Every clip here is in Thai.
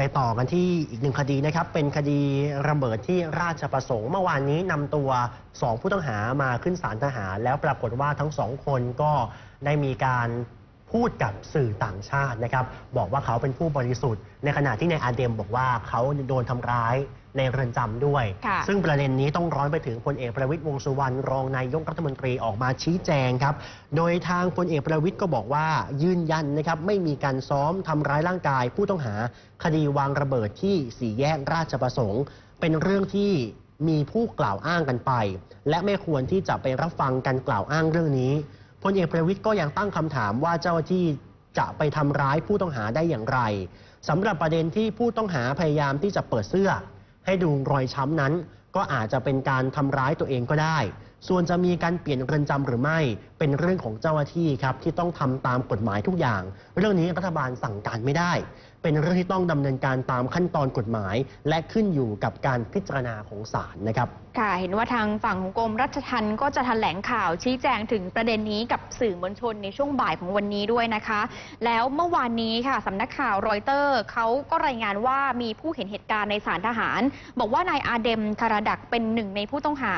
ไปต่อกันที่อีกหนึ่งคดีนะครับ เป็นคดีระเบิดที่ราชประสงค์เมื่อวานนี้นำตัว 2 ผู้ต้องหามาขึ้นศาลทหาร แล้วปรากฏว่าทั้งสองคนก็ได้มีการ พูดกับสื่อต่างชาตินะครับบอกว่าเขาเป็นผู้บริสุทธิ์ ในขณะที่ในอาเดมบอกว่าเขาโดนทำร้ายในเรือนจำด้วยค่ะซึ่งประเด็นนี้ต้องร้อนไปถึงพลเอกประวิตยวงษ์สุวรรณรองนายกรัฐมนตรีออกมาชี้แจงครับ โดยทางพลเอกประวิตยก็บอกว่ายืนยันนะครับไม่มีการซ้อมทำร้ายร่างกาย ผู้ต้องหาคดีวางระเบิดที่สี่แยกราชประสงค์ เป็นเรื่องที่มีผู้กล่าวอ้างกันไป และไม่ควรที่จะไปรับฟังการกล่าวอ้างเรื่องนี้ พลเอกประวิตยก็ยังตั้งคำถามว่าเจ้าหน้าที่จะไปทำร้ายผู้ต้องหาได้อย่างไรสำหรับประเด็นที่ผู้ต้องหาพยายามที่จะเปิดเสื้อ ให้ดูรอยช้ำนั้น ก็อาจจะเป็นการทำร้ายตัวเองก็ได้ ส่วนจะมีการเปลี่ยนเรือนจำหรือไม่ เป็นเรื่องของเจ้าหน้าที่ครับที่ต้องทำตามกฎหมายทุกอย่าง เรื่องนี้รัฐบาลสั่งการไม่ได้ เป็นเรื่องที่ต้องดำเนินการตามขั้นตอนกฎหมาย และขึ้นอยู่กับการพิจารณาของศาลนะครับค่ะเห็นว่าทางฝั่งของกรมรัชทัณฑ์ก็จะแถลงข่าวชี้แจงถึงประเด็นนี้กับสื่อมวลชนในช่วงบ่ายของวันนี้ด้วยนะคะ แล้วเมื่อวานนี้ค่ะสำนักข่าวรอยเตอร์เขาก็รายงานว่ามีผู้เห็นเหตุการณ์ในศาลทหาร บอกว่านายอาเดมคาราดักเป็นหนึ่งในผู้ต้องหา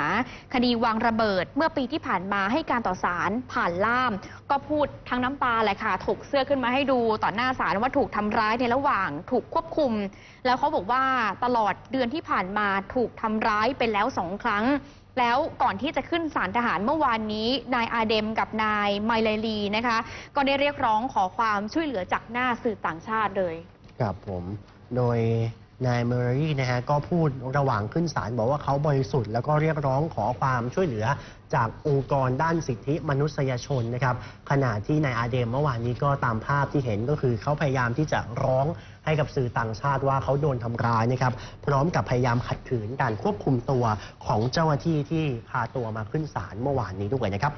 คดีวางระเบิด เมื่อปีที่ผ่านมาให้การต่อศาลผ่านล่าม ก็พูดทั้งน้ำตาแหละค่ะ ถกเสื้อขึ้นมาให้ดูต่อหน้าศาลว่าถูกทำร้ายในระหว่างถูกควบคุม แล้วเขาบอกว่าตลอดเดือนที่ผ่านมาถูกทำร้ายไปแล้วสองครั้งแล้วก่อนที่จะขึ้นศาลทหารเมื่อวานนี้ นายอาเดมกับนายไมเลลีนะคะ ก็ได้เรียกร้องขอความช่วยเหลือจากหน้าสื่อต่างชาติเลย ครับผม โดย นายเมอร์รี่นะฮะก็พูดระหว่างขึ้นศาลบอกว่าเขาบริสุทธิ์แล้วก็เรียกร้องขอความช่วยเหลือจากองค์กรด้านสิทธิมนุษยชนนะครับขณะที่นายอาเดมเมื่อวานนี้ก็ตามภาพที่เห็นก็คือเขาพยายามที่จะร้องให้กับสื่อต่างชาติว่าเขาโดนทำร้ายนะครับพร้อมกับพยายามขัดขืนการควบคุมตัวของเจ้าหน้าที่ที่พาตัวมาขึ้นศาลเมื่อวานนี้ด้วยนะครับ